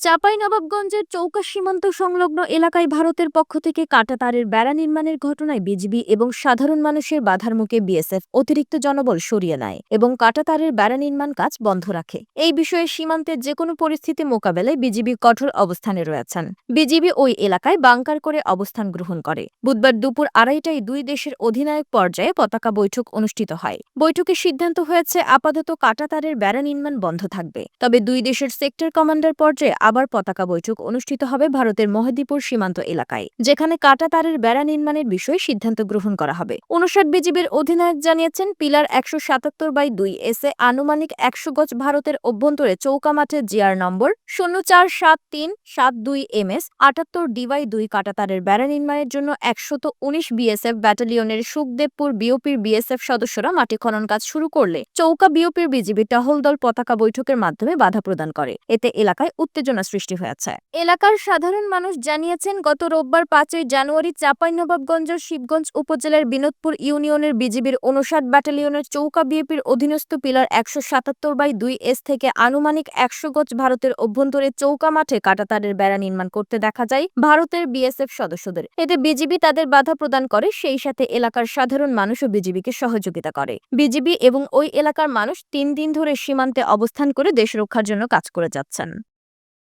চাঁপাইনবাবগঞ্জের চৌকা সীমান্ত সংলগ্ন এলাকায় ভারতের পক্ষ থেকে কাঁটাতারের বেড়া নির্মাণের ঘটনায় বিজিবি এবং সাধারণ মানুষের বাধার মুখে বিএসএফ অতিরিক্ত জনবল সরিয়ে নেয় এবং কাঁটাতারের বেড়া নির্মাণ কাজ বন্ধ রাখে। এই বিষয়ে সীমান্তের যে কোনো পরিস্থিতি মোকাবেলায় বিজিবি কঠোর অবস্থানে রয়েছেন। বিজিবি ওই এলাকায় বাংকার করে অবস্থান গ্রহণ করে। বুধবার দুপুর আড়াইটায় দুই দেশের অধিনায়ক পর্যায়ে পতাকা বৈঠক অনুষ্ঠিত হয়। বৈঠকে সিদ্ধান্ত হয়েছে, আপাতত কাঁটাতারের বেড়া নির্মাণ বন্ধ থাকবে। তবে দুই দেশের সেক্টর কমান্ডার পর্যায়ে আবার পতাকা বৈঠক অনুষ্ঠিত হবে ভারতের মহাদীপুর সীমান্ত এলাকায়, যেখানে কাটা তারের বেড়া নির্মাণের বিষয়ে সিদ্ধান্ত গ্রহণ করা হবে। উনষাট বিজিবির অধিনায়ক জানিয়েছেন, পিলার একশো সাতাত্তর বাই দুই এসে আনুমানিক একশো গজ ভারতের অভ্যন্তরে চৌকা মাঠে জিআর নম্বর, শূন্য চার সাত তিন সাত দুই এম এস, আটাত্তর ডিবাই দুই কাটাতারের বেড়া নির্মাণের জন্য একশত উনিশ বিএসএফ ব্যাটালিয়নের সুখদেবপুর বিওপির বিএসএফ সদস্যরা মাটি খনন কাজ শুরু করলে চৌকা বিওপির বিজিবি টহল দল পতাকা বৈঠকের মাধ্যমে বাধা প্রদান করে। এতে এলাকায় উত্তেজনা সৃষ্টি হয়েছে। এলাকার সাধারণ মানুষ জানিয়েছেন, গত রোববার পাঁচই জানুয়ারি চাঁপাইনবাবগঞ্জের শিবগঞ্জ উপজেলার বিনোদপুর ইউনিয়নের বিজিবির উনষাট ব্যাটালিয়নের চৌকা বিএপির অধীনস্থ পিলার একশো সাতাত্তর বাই দুই এস থেকে আনুমানিক একশো গজ ভারতের অভ্যন্তরে চৌকা মাঠে কাটাতারের বেড়া নির্মাণ করতে দেখা যায় ভারতের বিএসএফ সদস্যদের। এতে বিজিবি তাদের বাধা প্রদান করে, সেই সাথে এলাকার সাধারণ মানুষও বিজিবিকে সহযোগিতা করে। বিজিবি এবং ওই এলাকার মানুষ তিন দিন ধরে সীমান্তে অবস্থান করে দেশ রক্ষার জন্য কাজ করে যাচ্ছেন।